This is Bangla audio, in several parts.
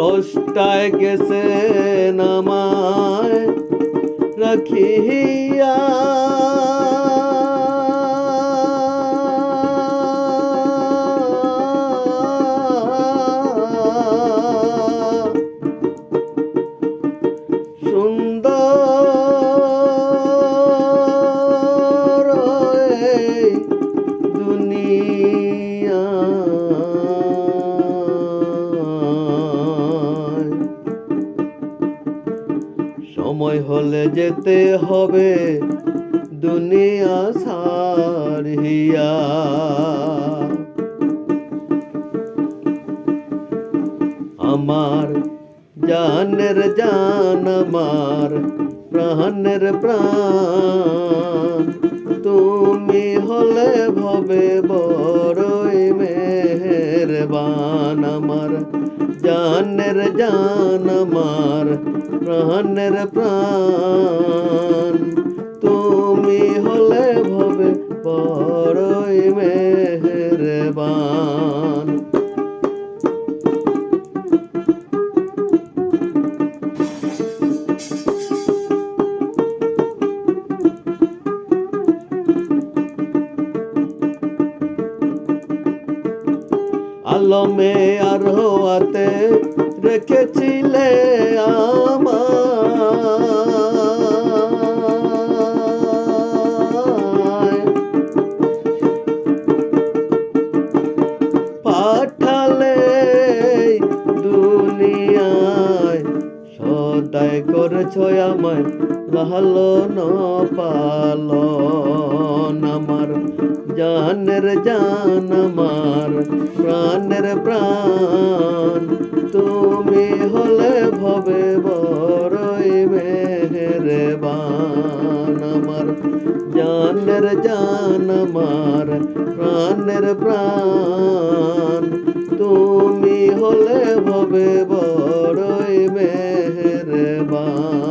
স্রষ্টায় গেছে নামায় রাখিয়া যেতে হবে দুনিয়া সারিয়া আমার জানের জান, আমার প্রাণের প্রাণ। তুমি হলে ভবে বড়ই মেহেরবান, আমার জানের জান আমার প্রাণের প্রাণ। আলমে আর হাতে রেখেছিলে আমায়। সদাই করেছ আমায় ন পালন আমার জানের জান আমার প্রাণের প্রাণ। তুমি হলে ভবে বড়ই মেহেরবান আমার জানের জান আমার প্রাণের প্রাণ তুমি হলে ভবে বড়ই মেহেরবান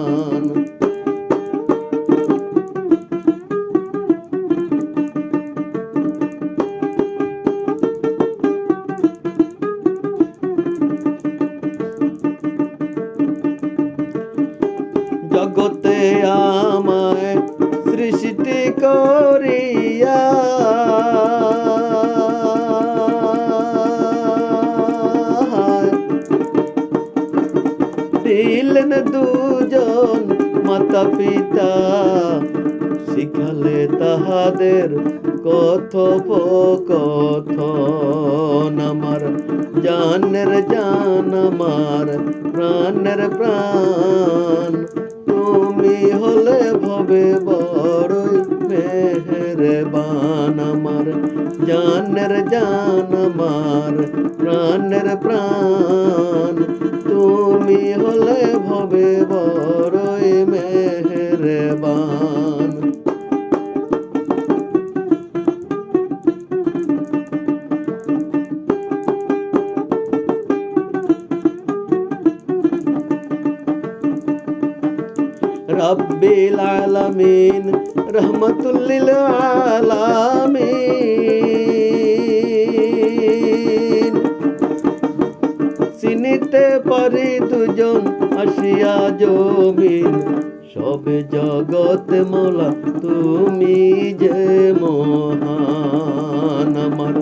করিয়া দিলেন দুজন মাতা পিতা শিখালে তাহাদের কথোপকথন। আমার জানের জান, আমার প্রাণের প্রাণ, তুমি হলে ভবে বড়ই মেহেরবান আমার জানের জান আমার প্রাণের প্রাণ। তুমি হলে ভবে বড়ই মেহেরবান। রব্বিল আলামিন রহমতুল্লিল আলামিন। চিনিতে পারি দুজন আসিয়া জমিন, সবে জগৎ মোলা, তুমি যে মহান আমার।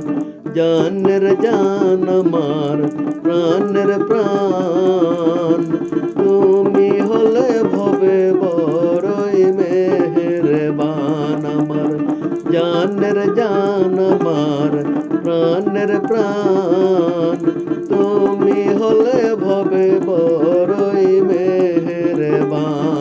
জানের জান আমার, প্রাণের প্রাণ প্রাণের প্রাণ তুমি হলে ভবে বড়ই মেহেরবান।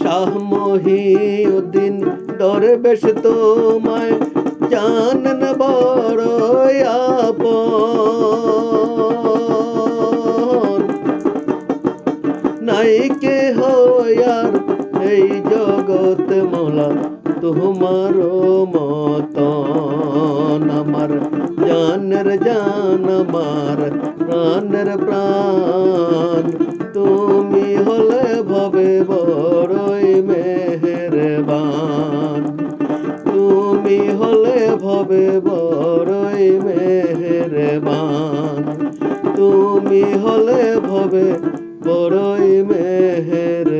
শাহ মহিউদ্দিন দরবেশ তোমায় জানেন বড় আপন। নাই কে হয়ার এই জগৎ মোলা তোমার মতন। আমার জানের জান, আমার প্রাণের প্রাণ। তুমি হলে তুমি হলে ভবে বড়ই মেহেরবান।